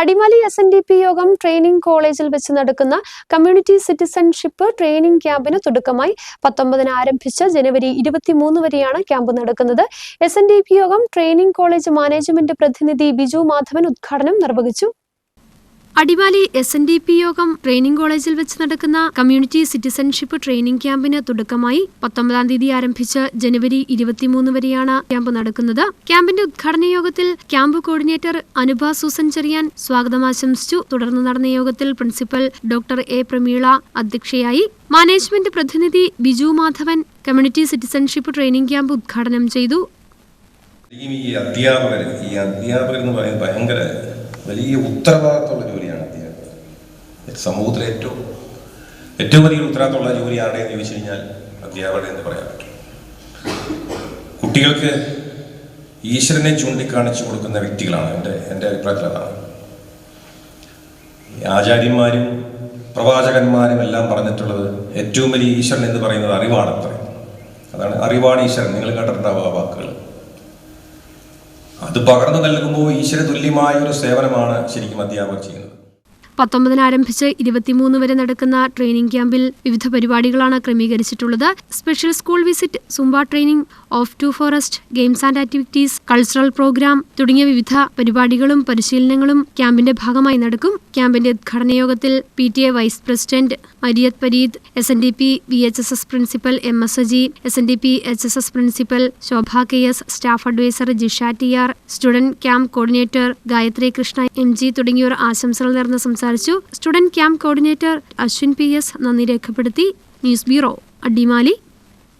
Adimali S N D P Yogam training കോളേജിൽ വെച്ച് നടക്കുന്ന കമ്മ്യൂണിറ്റി സിറ്റിസൺഷിപ്പ് ട്രെയിനിംഗ് ക്യാമ്പിന് തുടക്കമായി. പത്തൊമ്പതിന് ആരംഭിച്ച ജനുവരി ഇരുപത്തിമൂന്ന് വരെയാണ് ക്യാമ്പ് നടക്കുന്നത്. S N D P Yogam training college management പ്രതിനിധി ബിജു മാധവൻ ഉദ്ഘാടനം നിർവഹിച്ചു. Adimali S N D P Yogam training കോളേജിൽ വെച്ച് നടക്കുന്ന കമ്മ്യൂണിറ്റി സിറ്റിസൺഷിപ്പ് ട്രെയിനിംഗ് ക്യാമ്പിന് തുടക്കമായി പത്തൊമ്പതാം തീയതി ആരംഭിച്ച് ജനുവരി ഇരുപത്തിമൂന്ന് വരെയാണ് ക്യാമ്പ് നടക്കുന്നത്. ക്യാമ്പിന്റെ ഉദ്ഘാടന യോഗത്തിൽ camp coordinator Anubha Susan Cheriyan സ്വാഗതം ആശംസിച്ചു. തുടർന്ന് നടന്ന യോഗത്തിൽ പ്രിൻസിപ്പൽ ഡോക്ടർ എ പ്രമീള അധ്യക്ഷയായി മാനേജ്മെന്റ് പ്രതിനിധി Biju Madhavan community citizenship training camp ഉദ്ഘാടനം ചെയ്തു. ഈ അധ്യാപകർ ഈ അധ്യാപകർ എന്ന് പറയുന്നത് ഭയങ്കര വലിയ ഉത്തരവാദിത്തമുള്ള സമൂഹത്തിലെ ഏറ്റവും ഏറ്റവും വലിയ ഉത്തരവാദിത്തമുള്ള ജോലി ആരുടെയെന്ന് ചോദിച്ചു കഴിഞ്ഞാൽ അധ്യാപകരുടെ എന്ന് പറയാൻ പറ്റും. കുട്ടികൾക്ക് ഈശ്വരനെ ചൂണ്ടിക്കാണിച്ചു കൊടുക്കുന്ന വ്യക്തികളാണ് എന്റെ എന്റെ അഭിപ്രായത്തിൽ അതാണ്. ആചാര്യന്മാരും പ്രവാചകന്മാരും എല്ലാം പറഞ്ഞിട്ടുള്ളത് ഏറ്റവും വലിയ ഈശ്വരൻ എന്ന് പറയുന്നത് അറിവാണ് അത്ര. അതാണ് അറിവാണ് ഈശ്വരൻ. നിങ്ങൾ കേട്ടിട്ടുണ്ടാവുക വാക്കുകൾ. അത് പകർന്നു നൽകുമ്പോൾ ഈശ്വര തുല്യമായ ഒരു സേവനമാണ് ശരിക്കും അധ്യാപകർ ചെയ്യുന്നത്. പത്തൊമ്പതിന് ആരംഭിച്ച് ഇരുപത്തിമൂന്ന് വരെ നടക്കുന്ന ട്രെയിനിംഗ് ക്യാമ്പിൽ വിവിധ പരിപാടികളാണ് ക്രമീകരിച്ചിട്ടുള്ളത്. Special school visit zumba training off to forest games and activities cultural programme തുടങ്ങിയ വിവിധ പരിപാടികളും പരിശീലനങ്ങളും ക്യാമ്പിന്റെ ഭാഗമായി നടക്കും. ക്യാമ്പിന്റെ ഉദ്ഘാടന യോഗത്തിൽ P T A vice president Mariyath Pareed S N D P V H S S principal M S Aji S N D P H S S principal Shobha K S staff advisor Jisha T R student camp coordinator Gayathri Krishna M G തുടങ്ങിയവർ ആശംസകൾ നേർന്ന് സംസാരിച്ചു. Student camp coordinator Ashwin P S നന്ദി രേഖപ്പെടുത്തി. News bureau Adimali.